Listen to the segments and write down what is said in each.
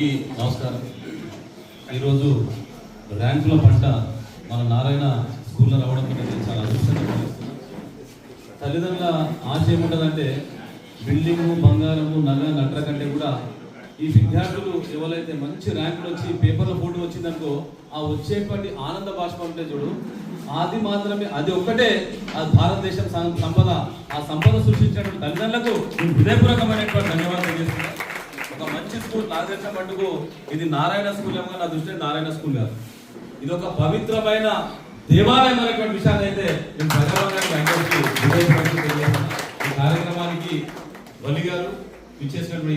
నమస్కారం. ఈరోజు ర్యాంకుల పంట మన నారాయణ స్కూల్లో రావడం అనేది చాలా అదృష్టంగా తల్లిదండ్రుల ఆశ ఏముంటుందంటే బిల్డింగు బంగారము నగ నట్ర కంటే కూడా ఈ విద్యార్థులు ఎవరైతే మంచి ర్యాంకులు వచ్చి పేపర్లో ఫోటో వచ్చిందనుకో ఆ వచ్చేటువంటి ఆనంద భాష ఉంటే చూడు అది మాత్రమే అది ఒక్కటే ఆ భారతదేశం సంపద ఆ సంపద సృష్టించినటువంటి తల్లిదండ్రులకు హృదయపూర్వకమైనటువంటి ధన్యవాదాలు తెలియజేస్తున్నాను. ఒక మంచి స్కూల్ నాకు తెలిసిన మటుకు ఇది నారాయణ స్కూల్ ఏమో నా దృష్టి నారాయణ స్కూల్ కాదు. ఇది ఒక పవిత్రమైన దేవాలయం అనేటువంటి విషయాన్ని అయితే నేను భగవాన్ ఈ కార్యక్రమానికి బలి గారు ఇచ్చేసినటువంటి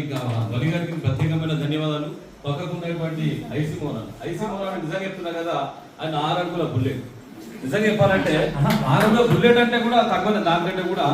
బలి గారికి ప్రత్యేకమైన ధన్యవాదాలు. పక్కకు ఉన్నటువంటి ఐసీ మోహన్ ఐసీ మోహన్ నిజంగా చెప్తున్నా కదా ఆయన ఆరు బుల్లెట్. నిజంగా చెప్పాలంటే ఆరు అడుగుల బుల్లెట్ అంటే కూడా తక్కువ దానికంటే కూడా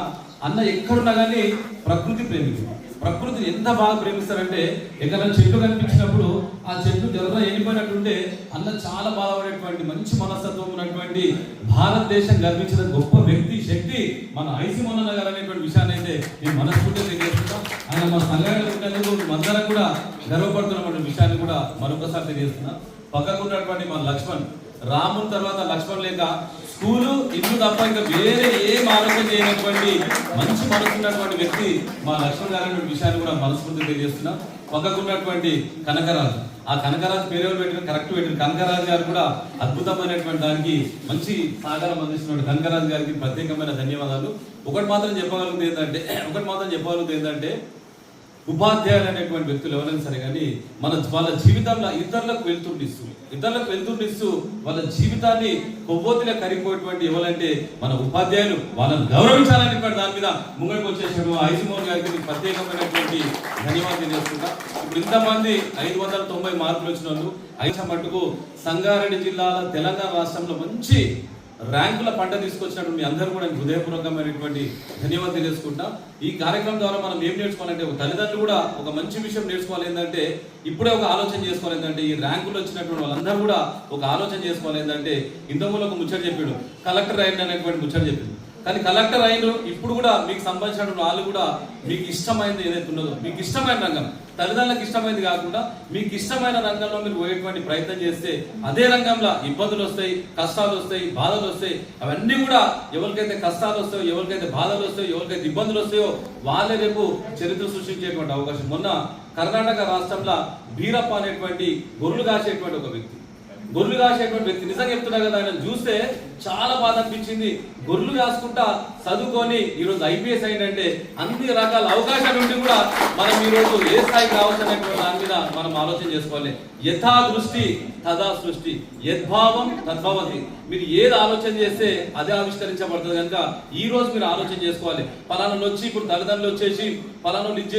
అన్న ఎక్కడున్నా కానీ ప్రకృతి ప్రేమికుడు ప్రకృతిని ఎంత బాగా ప్రేమిస్తారంటే ఎక్కడ చెట్లు కనిపించినప్పుడు ఆ చెట్లు జరగ ఎండిపోయినట్టుంటే అన్న చాలా బాధపడేటువంటి మంచి మనస్తత్వం ఉన్నటువంటి భారతదేశం గర్వించిన గొప్ప వ్యక్తి శక్తి మన ఐసిమన్న గారు అనేటువంటి విషయాన్ని అయితే నేను మనస్ఫూర్తిగా తెలియజేస్తున్నాం ఆయన మన సంఘటన ఉన్నందుకు మందరం కూడా గర్వపడుతున్నటువంటి విషయాన్ని కూడా మరొకసారి తెలియజేస్తున్నాం. పక్కకు ఉన్నటువంటి మన లక్ష్మణ్ రాముని తర్వాత లక్ష్మణ్ లేక స్కూలు ఇల్లు తప్ప ఇంకా వేరే ఏం ఆలోచన చేయనటువంటి మంచి మనసు ఉన్నటువంటి వ్యక్తి మా లక్ష్మణ్ గారు విషయాన్ని కూడా మనస్ఫూర్తి తెలియజేస్తున్నా. పక్కకున్నటువంటి కనకరాజు. ఆ కనకరాజు పేరు పెట్టిన కరెక్ట్ పెట్టిన కనకరాజు గారు కూడా అద్భుతమైనటువంటి దానికి మంచి సహకారం అందిస్తున్నాడు కనకరాజు గారికి ప్రత్యేకమైన ధన్యవాదాలు. ఒకటి మాత్రం చెప్పగలిగింది ఏంటంటే ఒకటి మాత్రం చెప్పగలిగింది ఏంటంటే ఉపాధ్యాయులు అనేటువంటి వ్యక్తులు ఎవరైనా సరే కానీ మన వాళ్ళ జీవితంలో ఇతరులకు వెళ్తుండిస్తూ ఇతరులకు వెళ్తుండిస్తూ వాళ్ళ జీవితాన్ని కొవ్వొత్తిగా కరిగిపోయేటువంటి ఎవరంటే మన ఉపాధ్యాయులు. వాళ్ళని గౌరవించాలనేటువంటి దాని మీద ముంగడికి వచ్చేసాడు ఐదుమోహన్ గారికి ప్రత్యేకమైనటువంటి ధన్యవాదాలు తెలియజేస్తున్నా ఇప్పుడు ఇంతమంది ఐదు వందల తొంభై మార్కులు వచ్చిన వాళ్ళు ఐదు మటుకు సంగారెడ్డి జిల్లాల తెలంగాణ రాష్ట్రంలో మంచి ర్యాంకుల పంట తీసుకొచ్చినట్టు మీ అందరూ కూడా హృదయపూర్వకమైనటువంటి ధన్యవాదాలు తెలియజేసుకుంటా. ఈ కార్యక్రమం ద్వారా మనం ఏం నేర్చుకోవాలంటే ఒక తల్లిదండ్రులు కూడా ఒక మంచి విషయం నేర్చుకోవాలి ఏంటంటే ఇప్పుడే ఒక ఆలోచన చేసుకోవాలి ఏంటంటే ఈ ర్యాంకులు వచ్చినటువంటి వాళ్ళందరూ కూడా ఒక ఆలోచన చేసుకోవాలి ఏంటంటే ఇంతకుముందు ఒక ముచ్చట చెప్పాడు కలెక్టర్ అయిన అనేటువంటి ముచ్చట చెప్పింది. కానీ కలెక్టర్ అయిన ఇప్పుడు కూడా మీకు సంబంధించినటువంటి వాళ్ళు కూడా మీకు ఇష్టమైనది ఏదైతే ఉన్నదో మీకు ఇష్టమైన రంగం తల్లిదండ్రులకు ఇష్టమైనది కాకుండా మీకు ఇష్టమైన రంగంలో మీరు పోయేటువంటి ప్రయత్నం చేస్తే అదే రంగంలో ఇబ్బందులు వస్తాయి కష్టాలు వస్తాయి బాధలు వస్తాయి. అవన్నీ కూడా ఎవరికైతే కష్టాలు వస్తాయో ఎవరికైతే బాధలు వస్తాయో ఎవరికైతే ఇబ్బందులు వస్తాయో వాళ్ళే రేపు చరిత్ర సృష్టించేటువంటి అవకాశం. మొన్న కర్ణాటక రాష్ట్రంలో బీరప్ప అనేటువంటి గొర్రెలు కాసేటువంటి ఒక వ్యక్తి. గొర్రెలు కాసేటువంటి వ్యక్తి. నిజంగా చెప్తున్నా కదా ఆయన చూస్తే చాలా బాధ అనిపించింది. గొర్రెలు కాసుకుంటా చదువుకొని ఈరోజు ఐపీఎస్ అయిందంటే అన్ని రకాల అవకాశాలు ఉండి కూడా మనం ఈరోజు ఏ స్థాయికి రావచ్చు అనేటువంటి దాని మీద మనం ఆలోచన చేసుకోవాలి. యథా దృష్టి తదా సృష్టి. యద్భావం తద్భవతి. మీరు ఏది ఆలోచన చేస్తే అదే ఆవిష్కరించబడుతుంది కనుక ఈ రోజు మీరు ఆలోచన చేసుకోవాలి. పలానా వచ్చి ఇప్పుడు తల్లిదండ్రులు వచ్చేసి పలానా ఇది